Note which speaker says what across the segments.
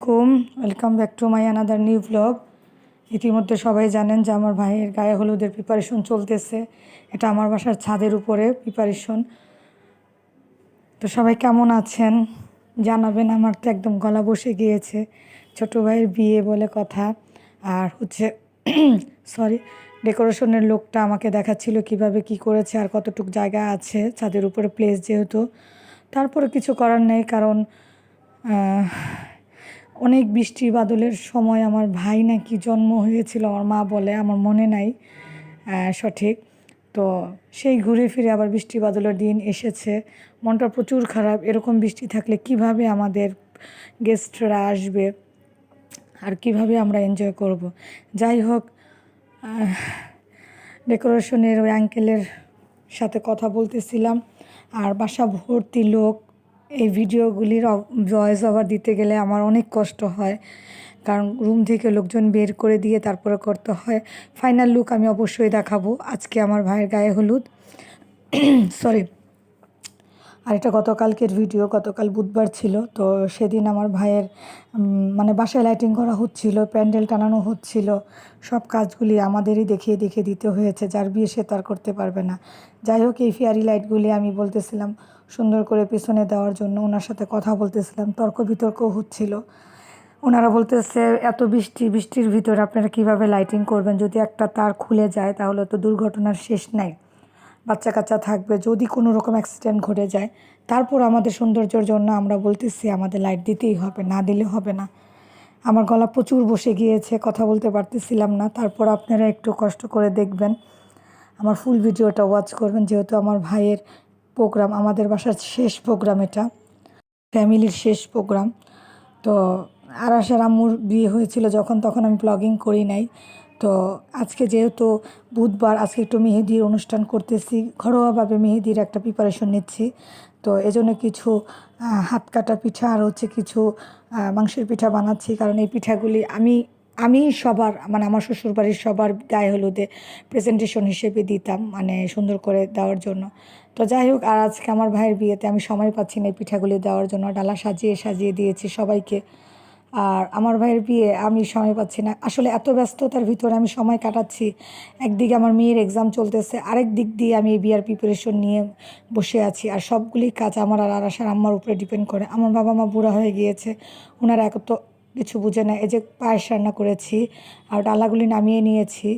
Speaker 1: কুম welcome back to my another new blog ইতিমধ্যে সবাই জানেন যে আমার ভাইয়ের গায়ে হলুদের প্রিপারেশন চলতেছে। এটা আমার বাসার ছাদের উপরে প্রিপারেশন তো সবাই কেমন আছেন? জানাবেন, আমার তো একদম গলা বসে গিয়েছে। ছোট ভাইয়ের বিয়ে বলে কথা। আর হচ্ছে সরি ডেকোরেশনের লোকটা আমাকে দেখাচ্ছিল কীভাবে কি করেছে আর কতটুক জায়গা আছে ছাদের উপরে প্লেস যেহেতু। তারপরে কিছু করার নেই কারণ অনেক বৃষ্টি বাদলের সময় আমার ভাই নাকি জন্ম হয়েছিল, আমার মা বলে, আমার মনে নাই সঠিক। তো সেই ঘুরে ফিরে আবার বৃষ্টি বাদলের দিন এসেছে। মনটা প্রচুর খারাপ, এরকম বৃষ্টি থাকলে কীভাবে আমাদের গেস্টরা আসবে? আর কীভাবে আমরা এনজয় করব? যাই হোক ডেকোরেশনের ওই আঙ্কেলের সাথে কথা বলতেছিলাম। আর বাসা ভর্তি লোক এই ভিডিওগুলির ভয়েস ওভার দিতে গেলে আমার অনেক কষ্ট হয়। কারণ রুম থেকে লোকজন বের করে দিয়ে তারপরে করতে হয়। ফাইনাল লুক আমি অবশ্যই দেখাবো। আজকে আমার ভাইয়ের গায়ে হলুদ। সরি আর এটা গতকালকের ভিডিও গতকাল বুধবার ছিল। তো সেদিন আমার ভাইয়ের মানে বাসায় লাইটিং করা হচ্ছিল, প্যান্ডেল টানানো হচ্ছিল। সব কাজগুলি আমাদেরই দেখিয়ে দেখিয়ে দিতে হয়েছে। যার বিয়ে সে তার করতে পারবে না। যাই হোক, এই ফিয়ারি লাইটগুলি আমি বলতেছিলাম সুন্দর করে পিছনে দেওয়ার জন্য ওনার সাথে কথা বলতেছিলাম, তর্ক বিতর্ক হচ্ছিল। ওনারা বলতেছে, এত বৃষ্টি, বৃষ্টির ভিতরে আপনারা কীভাবে লাইটিং করবেন? যদি একটা তার খুলে যায়, তাহলে তো দুর্ঘটনার শেষ নাই। বাচ্চা কাচ্চা থাকবে, যদি কোনো রকম অ্যাক্সিডেন্ট ঘটে যায়, তারপর আমাদের সৌন্দর্যের জন্য আমরা বলতেছি, আমাদের লাইট দিতেই হবে, না দিলে হবে না। আমার গলা প্রচুর বসে গিয়েছে, কথা বলতে পারতেছিলাম না। তারপর আপনারা একটু কষ্ট করে দেখবেন। আমার ফুল ভিডিওটা ওয়াচ করবেন, যেহেতু আমার ভাইয়ের প্রোগ্রাম, আমাদের বাসার শেষ প্রোগ্রাম এটা, ফ্যামিলির শেষ প্রোগ্রাম। তো আরাসের আম্মুর বিয়ে হয়েছিল যখন, তখন আমি ব্লগিং করি নাই। তো আজকে যেহেতু বুধবার, আজকে একটু মেহেদির অনুষ্ঠান করতেছি, ঘরোয়াভাবে মেহেদির একটা প্রিপারেশন নিচ্ছি। তো এজন্য কিছু হাত কাটা পিঠা আর হচ্ছে কিছু মাংসের পিঠা বানাচ্ছি, কারণ এই পিঠাগুলি আমি আমি সবার মানে আমার শ্বশুরবাড়ির সবার গায়ে হলুদে প্রেজেন্টেশন হিসেবে দিতাম মানে সুন্দর করে দেওয়ার জন্য। তো যাই হোক, আর আজকে আমার ভাইয়ের বিয়েতে আমি সময় পাচ্ছি না এই পিঠাগুলি দেওয়ার জন্য। ডালা সাজিয়ে সাজিয়ে দিয়েছি সবাইকে। আর আমার ভাইয়ের বিয়ে আমি সময় পাচ্ছি না। আসলে এত ব্যস্ততার ভিতরে আমি সময় কাটাচ্ছি। একদিকে আমার মেয়ের এক্সাম চলতেছে, আরেক দিক দিয়ে আমি এই বিয়ার প্রিপারেশন নিয়ে বসে আছি। আর সবগুলি কাজ আমার আর আরাসার আম্মার উপরে ডিপেন্ড করে। আমার বাবা মা বুড়া হয়ে গিয়েছে ওনারা এক কিছু বুঝে না। এই যে পায়েস রান্না করেছি আর ডালাগুলি নামিয়ে নিয়েছি।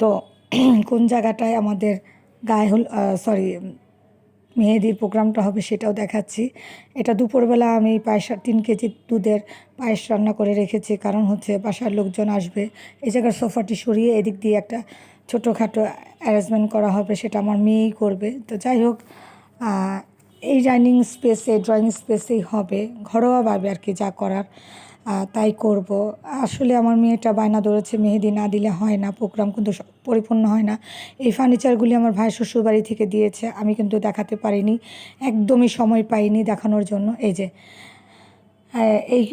Speaker 1: তো কোন জায়গাটায় আমাদের গায়ে হল সরি মেহেদির প্রোগ্রামটা হবে সেটাও দেখাচ্ছি। এটা দুপুরবেলা আমি পায়েস তিন কেজি দুধের পায়েস রান্না করে রেখেছি। কারণ হচ্ছে বাসার লোকজন আসবে। এই জায়গার সোফাটি সরিয়ে এদিক দিয়ে একটা ছোটোখাটো অ্যারেঞ্জমেন্ট করা হবে, সেটা আমার মেয়েই করবে। তো যাই হোক এই ডাইনিং স্পেসে, ড্রয়িং স্পেসেই হবে। ঘরোয়াভাবে আর কি যা করার তাই করব। আসলে আমার মেয়েটা বায়না ধরেছে, মেহেদি না দিলে হয় না, প্রোগ্রাম কিন্তু পরিপূর্ণ হয় না। এই ফার্নিচারগুলি আমার ভাই শ্বশুরবাড়ি থেকে দিয়েছে, আমি কিন্তু দেখাতে পারিনি, একদমই সময় পাইনি দেখানোর জন্য। এই যে এই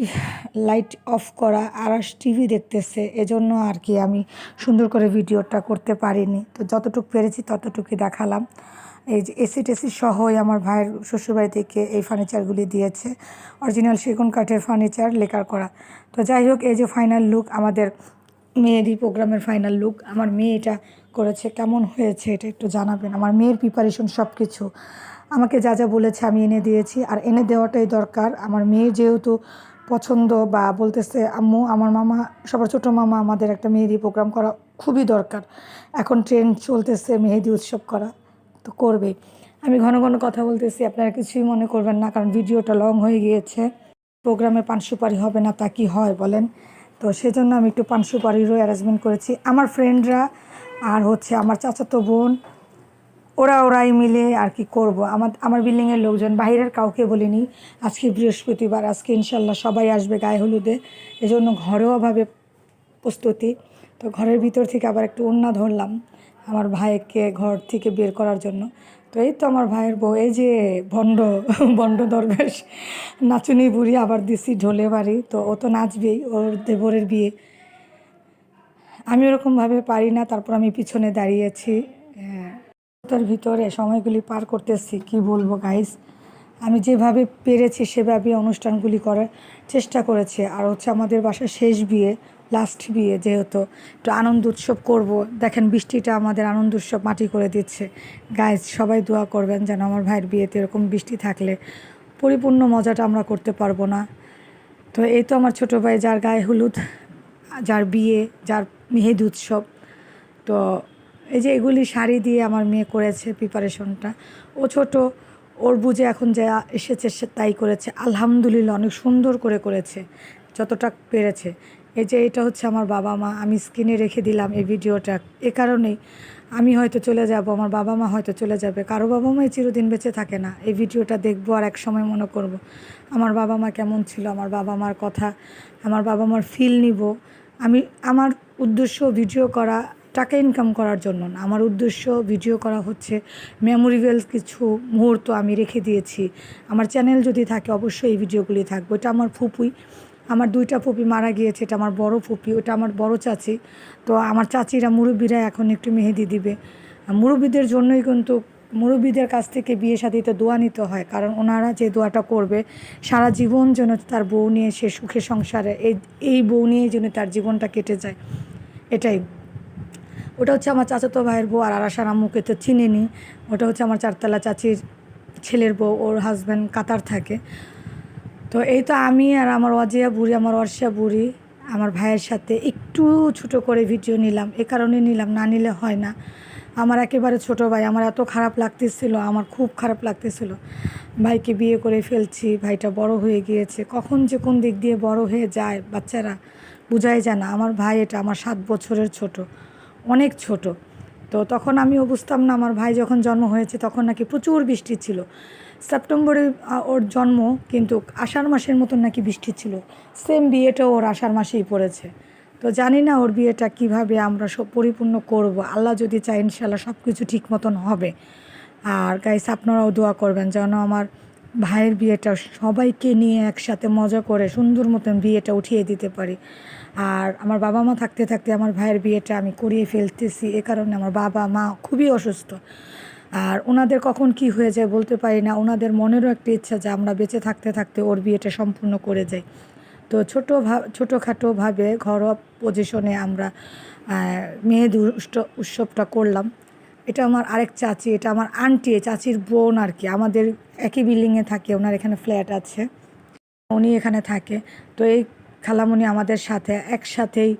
Speaker 1: লাইট অফ করা আর টিভি দেখতেছে, এজন্য আর কি আমি সুন্দর করে ভিডিওটা করতে পারিনি। তো যতটুকু পেরেছি ততটুকুই দেখালাম। এসি টেসি সহই আমার ভাইয়ের শ্বশুরবাড়ি থেকে এই ফার্নিচারগুলি দিয়েছে। অরিজিনাল সেগুন কাঠের ফার্নিচার লেকার করা। তো যাই হোক, এই যে ফাইনাল লুক আমাদের মেয়েরই প্রোগ্রামের ফাইনাল লুক আমার মেয়ে এটা করেছে। কেমন হয়েছে এটা একটু জানাবেন? আমার মেয়ের প্রিপারেশন সব কিছু আমাকে যা যা বলেছে আমি এনে দিয়েছি। আর এনে দেওয়াটাই দরকার। আমার মেয়ে যেহেতু পছন্দ বা বলতেছে, আম্মু, আমার মামা, সবার ছোটো মামা আমাদের একটা মেহেদি প্রোগ্রাম করা খুবই দরকার। এখন ট্রেন্ড চলতেছে মেহেদি উৎসব করা। তো করবে। আমি ঘন ঘন কথা বলতেছি, আপনারা কিছুই মনে করবেন না, কারণ ভিডিওটা লং হয়ে গিয়েছে। প্রোগ্রামে পান সুপারি হবে না, তা কি হয় বলেন? তো সেজন্য আমি একটু পান সুপারিরও অ্যারেঞ্জমেন্ট করেছি। আমার ফ্রেন্ডরা আর হচ্ছে আমার চাচাতো বোন, ওরা ওরাই মিলে আর কি করব। আমার আমার বিল্ডিংয়ের লোকজন, বাইরের কাউকে বলিনি, আজকে বৃহস্পতিবার, আজকে ইনশাল্লাহ সবাই আসবে গায়ে হলুদে। এজন্য ঘরোয়াভাবে প্রস্তুতি, তো ঘরের ভিতর থেকে আবার একটু ওন্না ধরলাম। আমার ভাইকে ঘর থেকে বের করার জন্য। তো এই তো আমার ভাইয়ের বউ, এই যে ভণ্ড ভণ্ড দরবেশ, নাচুনি বুড়ি আবার দিছি ঢোলে বাড়ি, তো ও তো নাচবেই, ওর দেবরের বিয়ে। আমি ওরকমভাবে পারি না, তারপর আমি পিছনে দাঁড়িয়েছি। তার ভিতরে সময়গুলি পার করতেছি, কি বলব গাইস আমি যেভাবে পেরেছি সেভাবে অনুষ্ঠানগুলি করার চেষ্টা করেছি। আর হচ্ছে আমাদের বাসার শেষ বিয়ে লাস্ট বিয়ে যেহেতু একটু আনন্দ উৎসব করব। দেখেন বৃষ্টিটা আমাদের আনন্দ উৎসব মাটি করে দিচ্ছে। গাইজ সবাই দোয়া করবেন যেন আমার ভাইয়ের বিয়েতে এরকম বৃষ্টি থাকলে পরিপূর্ণ মজাটা আমরা করতে পারব না। তো এই তো আমার ছোটো ভাই যার গায়ে হলুদ, যার বিয়ে, যার মেহেদ উৎসব। তো এই যে এগুলি শাড়ি দিয়ে আমার মেয়ে করেছে প্রিপারেশনটা ও ছোট, ওর বুঝে এখন যা এসেছে সে তাই করেছে। আলহামদুলিল্লাহ, অনেক সুন্দর করে করেছে, যতটা পেরেছে। এই যে এটা হচ্ছে আমার বাবা মা, আমি স্ক্রিনে রেখে দিলাম এই ভিডিওটা। এ কারণেই আমি হয়তো চলে যাব, আমার বাবা মা হয়তো চলে যাবে। কারও বাবা মাই চিরদিন বেঁচে থাকে না। এই ভিডিওটা দেখব আর এক সময় মনে করব, আমার বাবা মা কেমন ছিল, আমার বাবা মার কথা, আমার বাবা মার ফিল নিব। আমি, আমার উদ্দেশ্য ভিডিও করা টাকা ইনকাম করার জন্য না। আমার উদ্দেশ্য ভিডিও করা হচ্ছে মেমোরিয়াল কিছু মুহূর্ত আমি রেখে দিয়েছি। আমার চ্যানেল যদি থাকে অবশ্যই এই ভিডিওগুলি থাকবে। এটা আমার ফুপুই। আমার দুইটা ফুপি মারা গিয়েছে, এটা আমার বড় ফুপি, ওটা আমার বড় চাচি। তো আমার চাচিরা মুরব্বীরা এখন একটু মেহেদি দিবে। মুরব্বীদের জন্যই কিন্তু মুরব্বীদের কাছ থেকে বিয়ে শাদিতে দোয়া নিতে হয়, কারণ ওনারা যে দোয়াটা করবে, সারা জীবন যেন তার বউ নিয়ে সে সুখে সংসারে, এই এই বউ নিয়েই যেন তার জীবনটা কেটে যায়। এটাই। ওটা হচ্ছে আমার চাচাতো ভাইয়ের বউ আর আরাসার আম্মুকে তো চিনিনি। ওটা হচ্ছে আমার চারতলা চাচির ছেলের বউ, ওর হাজব্যান্ড কাতার থাকে। তো এই তো আমি আর আমার অজিয়া বুড়ি, আমার অর্ষা বুড়ি, আমার ভাইয়ের সাথে একটু ছোট করে ভিডিও নিলাম। এ কারণে নিলাম, না নিলে হয় না। আমার একেবারে ছোট ভাই, আমার এত খারাপ লাগতেছিল, আমার খুব খারাপ লাগতেছিল। ভাইকে বিয়ে করে ফেলছি, ভাইটা বড় হয়ে গিয়েছে। কখন যে কোন দিক দিয়ে বড় হয়ে যায়, বাচ্চারা বুঝাই যায় না। আমার ভাই এটা আমার সাত বছরের ছোট, অনেক ছোট। তো তখন আমিও বুঝতাম না, আমার ভাই যখন জন্ম হয়েছে তখন নাকি প্রচুর বৃষ্টি ছিল। সেপ্টেম্বরে ওর জন্ম কিন্তু আষাঢ় মাসের মতন নাকি বৃষ্টি ছিল। সেম বিয়েটাও ওর আষাঢ় মাসেই পড়েছে। তো জানি না ওর বিয়েটা কীভাবে আমরা সব পরিপূর্ণ করব। আল্লাহ যদি চাই ইনশাল্লাহ সব কিছু ঠিক মতন হবে। আর গাইস আপনারাও দোয়া করবেন যেন আমার ভাইয়ের বিয়েটা সবাইকে নিয়ে একসাথে মজা করে সুন্দর মতন বিয়েটা উঠিয়ে দিতে পারি। আর আমার বাবা মা থাকতে থাকতে আমার ভাইয়ের বিয়েটা আমি করিয়ে ফেলতেছি, এ কারণে আমার বাবা মা খুবই অসুস্থ। আর ওনাদের কখন কি হয়ে যায় বলতে পারি না, ওনাদের মনেরও একটা ইচ্ছা যে আমরা বেঁচে থাকতে থাকতে ওর বিয়েটা সম্পূর্ণ করে যাই। তো ছোটো ছোটোখাটোভাবে ঘরোয়া পজিশনে আমরা মেহেদি উৎস- উৎসবটা করলাম। এটা আমার আরেক চাচি, এটা আমার আন্টি চাচির বোন আর কি। আমাদের একই বিল্ডিংয়ে থাকে, ওনার এখানে ফ্ল্যাট আছে। উনি এখানে থাকে। তো এই খালামণি আমাদের সাথে, একসাথেই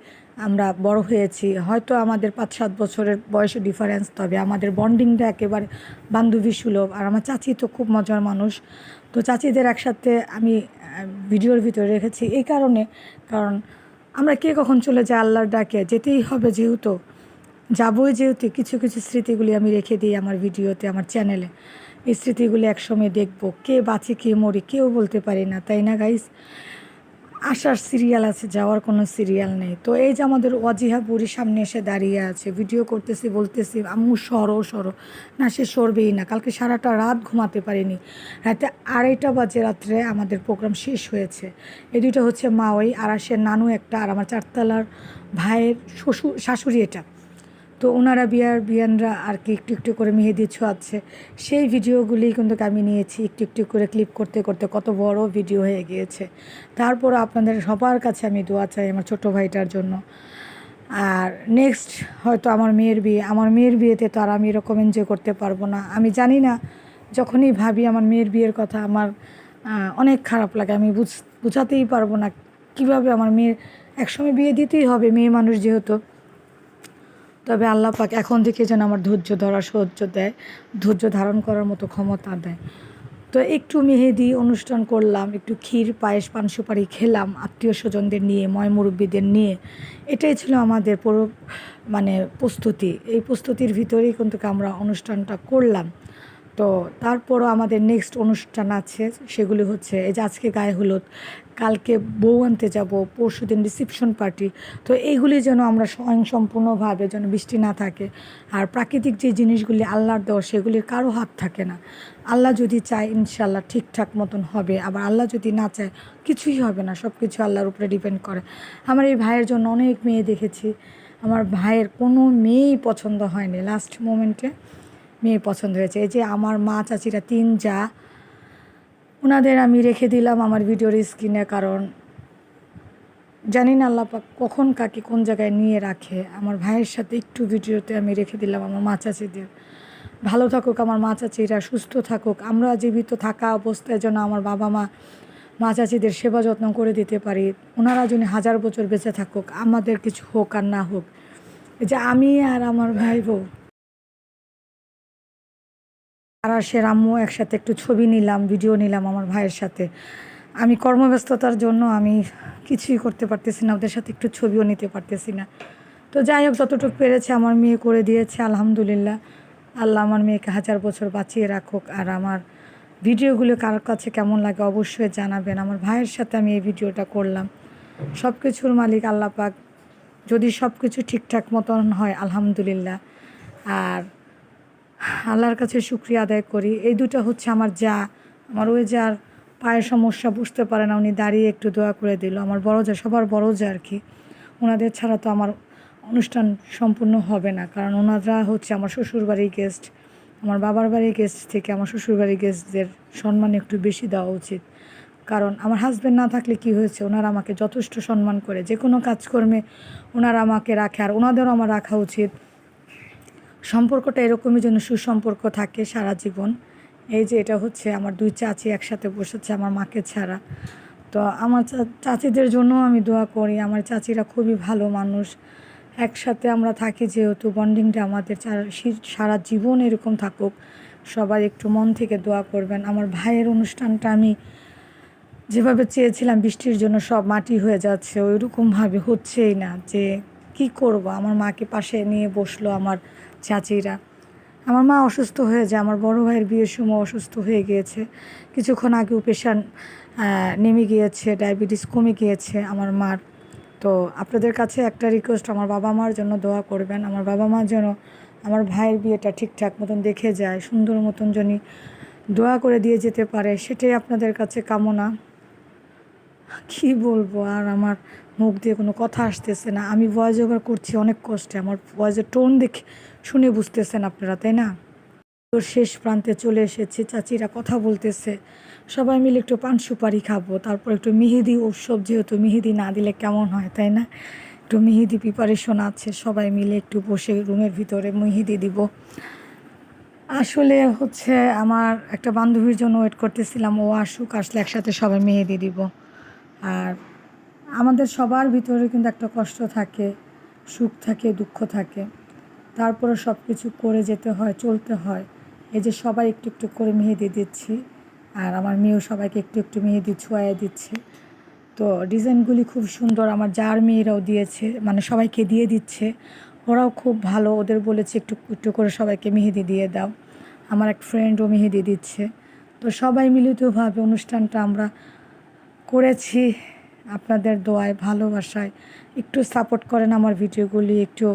Speaker 1: আমরা বড় হয়েছি। হয়তো আমাদের পাঁচ সাত বছরের বয়সে ডিফারেন্স তবে আমাদের বন্ডিংটা একেবারে বান্ধবী সুলভ। আর আমার চাচি তো খুব মজার মানুষ। তো চাচিদের একসাথে আমি ভিডিওর ভিতরে রেখেছি এই কারণে। কারণ আমরা কে কখন চলে যাই আল্লাহর ডাকে, যেতেই হবে যেহেতু। যাবই যেহেতু, কিছু কিছু স্মৃতিগুলি আমি রেখে দিই আমার ভিডিওতে, আমার চ্যানেলে এই স্মৃতিগুলি একসময় দেখব। কে বাঁচে, কে মরি, কেউ বলতে পারি না, তাই না গাইস আসার সিরিয়াল আছে, যাওয়ার কোনো সিরিয়াল নেই। তো এই যে আমাদের অজিহা বুড়ির সামনে এসে দাঁড়িয়ে আছে, ভিডিও করতেছি, বলতেছি, আম্মু, সরো সরো। না, সে সরবেই না, কালকে সারাটা রাত ঘুমাতে পারিনি। রাতে আড়াইটা বাজে রাত্রে আমাদের প্রোগ্রাম শেষ হয়েছে। এই দুইটা হচ্ছে মা ওই আর আসে নানু একটা আর আমার চারতলার ভাইয়ের শ্বশুর, শাশুড়ি এটা। তো ওনারা বিয়ার বিয়ানরা আর কি একটু একটু করে মেহেদি ছোঁয়াচ্ছে। সেই ভিডিওগুলি কিন্তু আমি নিয়েছি একটু একটু করে ক্লিপ করতে করতে কত বড় ভিডিও হয়ে গিয়েছে। তারপর আপনাদের সবার কাছে আমি দোয়া চাই আমার ছোটো ভাইটার জন্য। আর নেক্সট হয়তো আমার মেয়ের বিয়ে, আমার মেয়ের বিয়েতে তো আর আমি এরকম এনজয় করতে পারব না। আমি জানি না, যখনই ভাবি আমার মেয়ের বিয়ের কথা আমার অনেক খারাপ লাগে। আমি বুঝ, বুঝাতেই পারব না কীভাবে আমার মেয়ের একসময় বিয়ে দিতেই হবে। মেয়ে মানুষ যেহেতু তবে আল্লাহ পাক এখন থেকে যেন আমার ধৈর্য ধরা সহ্য দেয়, ধৈর্য ধারণ করার মতো ক্ষমতা দেয়। তো একটু মেহেদি অনুষ্ঠান করলাম, একটু ক্ষীর, পায়েস, পান, সুপারি খেলাম আত্মীয় স্বজনদের নিয়ে, ময় মুরব্বীদের নিয়ে। এটাই ছিল আমাদের পুরো মানে প্রস্তুতি। এই প্রস্তুতির ভিতরেই কিন্তু আমরা অনুষ্ঠানটা করলাম। তো তারপরও আমাদের নেক্সট অনুষ্ঠান আছে, সেগুলি হচ্ছে এই যে আজকে গায়ে হলুদ কালকে বউ আনতে যাব, পরশু দিন রিসিপশন পার্টি তো এইগুলি যেন আমরা স্বয়ংসম্পূর্ণভাবে যেন বৃষ্টি না থাকে। আর প্রাকৃতিক যে জিনিসগুলি আল্লাহর দেওয়া সেগুলির কারও হাত থাকে না। আল্লাহ যদি চায় ইনশাল্লাহ ঠিকঠাক মতন হবে। আবার আল্লাহ যদি না চায়, কিছুই হবে না। সব কিছু আল্লাহর উপরে ডিপেন্ড করে। আমার এই ভাইয়ের জন্য অনেক মেয়ে দেখেছি। আমার ভাইয়ের কোনো মেয়েই পছন্দ হয়নি। লাস্ট মোমেন্টে মেয়ে পছন্দ হয়েছে। এই যে আমার মা চাচিরা তিন যা ওনাদের আমি রেখে দিলাম আমার ভিডিওর স্ক্রিনে, কারণ জানি না আল্লাপাক কখন কাকে কোন জায়গায় নিয়ে রাখে। আমার ভাইয়ের সাথে একটু ভিডিওতে আমি রেখে দিলাম আমার মা চাচিদের। ভালো থাকুক আমার মা চাচিরা, সুস্থ থাকুক। আমরা জীবিত থাকা অবস্থায় যেন আমার বাবা মা মা চাচিদের সেবা যত্ন করে দিতে পারি। ওনারা যদি হাজার বছর বেঁচে থাকুক, আমাদের কিছু হোক আর না হোক। যে আমি আর আমার ভাই বউ আর সে আম্মু একসাথে একটু ছবি নিলাম ভিডিও নিলাম আমার ভাইয়ের সাথে। আমি কর্মব্যস্ততার জন্য আমি কিছুই করতে পারতেছি না, ওদের সাথে একটু ছবিও নিতে পারতেছি না। তো যাই হোক, যতটুকু পেরেছে আমার মেয়ে করে দিয়েছে, আলহামদুলিল্লাহ। আল্লাহ আমার মেয়েকে হাজার বছর বাঁচিয়ে রাখুক, আর আমার ভিডিওগুলো কার কাছে কেমন লাগে অবশ্যই জানাবেন। আমার ভাইয়ের সাথে আমি এই ভিডিওটা করলাম। সব কিছুর মালিক আল্লাহ পাক। যদি সব কিছু ঠিকঠাক মতন হয়, আলহামদুলিল্লাহ। আর আল্লাহর কাছে শুক্রিয়া আদায় করি। এই দুটো হচ্ছে আমার যা। আমার ওই যার পায়ের সমস্যা বুঝতে পারে না, উনি দাঁড়িয়ে একটু দোয়া করে দিল। আমার বড় যা, সবার বড় যা আর কি। ওনাদের ছাড়া তো আমার অনুষ্ঠান সম্পূর্ণ হবে না, কারণ ওনারা হচ্ছে আমার শ্বশুরবাড়ির গেস্ট আমার বাবার বাড়ির গেস্ট থেকে আমার শ্বশুরবাড়ির গেস্টদের সম্মান একটু বেশি দেওয়া উচিত। কারণ আমার হাজব্যান্ড না থাকলে কি হয়েছে? ওনারা আমাকে যথেষ্ট সম্মান করে। যে কোনো কাজকর্মে ওনারা আমাকে রাখে, আর ওনাদেরও আমার রাখা উচিত। সম্পর্কটা এরকমই যেন সুসম্পর্ক থাকে সারা জীবন। এই যে এটা হচ্ছে আমার দুই চাচি একসাথে বসেছে আমার মাকে ছাড়া। তো আমার চাচিদের জন্য আমি দোয়া করি। আমার চাচিরা খুবই ভালো মানুষ। একসাথে আমরা থাকি যেহেতু, বন্ডিংটা আমাদের সারা জীবন এরকম থাকুক। সবাই একটু মন থেকে দোয়া করবেন। আমার ভাইয়ের অনুষ্ঠানটা আমি যেভাবে চেয়েছিলাম বৃষ্টির জন্য সব মাটি হয়ে যাচ্ছে, ওইরকমভাবে হচ্ছেই না যে কি করব? আমার মাকে পাশে নিয়ে বসল আমার চাচিরা। আমার মা অসুস্থ হয়ে যায়, আমার বড় ভাইয়ের বিয়ের সময় অসুস্থ হয়ে গিয়েছে। কিছুক্ষণ আগেও প্রেশার নেমে গিয়েছে ডায়াবেটিস কমে গিয়েছে আমার মার। তো আপনাদের কাছে একটা রিকোয়েস্ট আমার বাবা মার জন্য দোয়া করবেন। আমার বাবা মা যেন আমার ভাইয়ের বিয়েটা ঠিকঠাক মতন দেখে যায়, সুন্দর মতন জনই দোয়া করে দিয়ে যেতে পারে, সেটাই আপনাদের কাছে কামনা। কি বলব আর আমার মুখ দিয়ে কোনো কথা আসতেছে না। আমি ভয়েস ওভার করছি, অনেক কষ্টে। আমার ভয়েসের টোন দেখে শুনে বুঝতেছেন আপনারা, তাই না? তো শেষ প্রান্তে চলে এসেছি, চাচিরা কথা বলতেছে, সবাই মিলে একটু পান সুপারি খাব, তারপর একটু মেহেদি উৎসব যেহেতু মেহেদি না দিলে কেমন হয়, তাই না? একটু মেহেদি প্রিপারেশন আছে, সবাই মিলে একটু বসে রুমের ভিতরে মেহেদি দিব। আসলে হচ্ছে আমার একটা বান্ধবীর জন্য ওয়েট করতেছিলাম, ও আসুক, আসলে একসাথে সবাই মেহেদি দিব। আর আমাদের সবার ভিতরে কিন্তু একটা কষ্ট থাকে, সুখ থাকে, দুঃখ থাকে। তারপরে সব কিছু করে যেতে হয়, চলতে হয়। এই যে সবাই একটু একটু করে মেহেদি দিচ্ছি, আর আমার মেয়েও সবাইকে একটু একটু মেহেদি ছোঁয়ায় দিচ্ছে। তো ডিজাইনগুলি খুব সুন্দর, আমার যার মেয়েরাও দিয়েছে মানে সবাইকে দিয়ে দিচ্ছে। ওরাও খুব ভালো, ওদের বলেছে একটু একটু করে সবাইকে মেহেদি দিয়ে দাও। আমার এক ফ্রেন্ডও মেহেদি দিচ্ছে। তো সবাই মিলিতভাবে অনুষ্ঠানটা আমরা করেছি। আপনাদের দোয়ায়, ভালোবাসায় একটু সাপোর্ট করেন আমার ভিডিওগুলি, একটু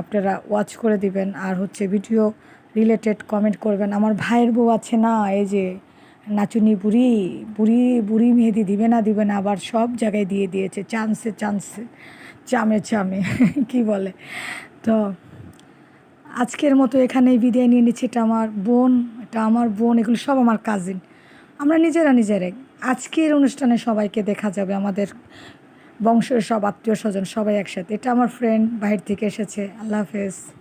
Speaker 1: আপনারা ওয়াচ করে দিবেন। আর হচ্ছে ভিডিও রিলেটেড কমেন্ট করবেন। আমার ভাইয়ের বউ আছে না, এই যে নাচুনি বুড়ি বুড়ি বুড়ি মেহেদি দিবে না দিবে না, আবার সব জায়গায় দিয়ে দিয়েছে চান্সে চান্সে চামে চামে, কি বলে? তো আজকের মতো এখানেই বিদায় নিয়ে নিচ্ছি। এটা আমার বোন, এটা আমার বোন, এগুলো সব আমার কাজিন আমরা নিজেরা নিজেরাই। আজকের অনুষ্ঠানে সবাইকে দেখা যাবে, আমাদের বংশের সব আত্মীয় স্বজন সবাই একসাথে। এটা আমার ফ্রেন্ড বাহির থেকে এসেছে। আল্লাহ হাফেজ।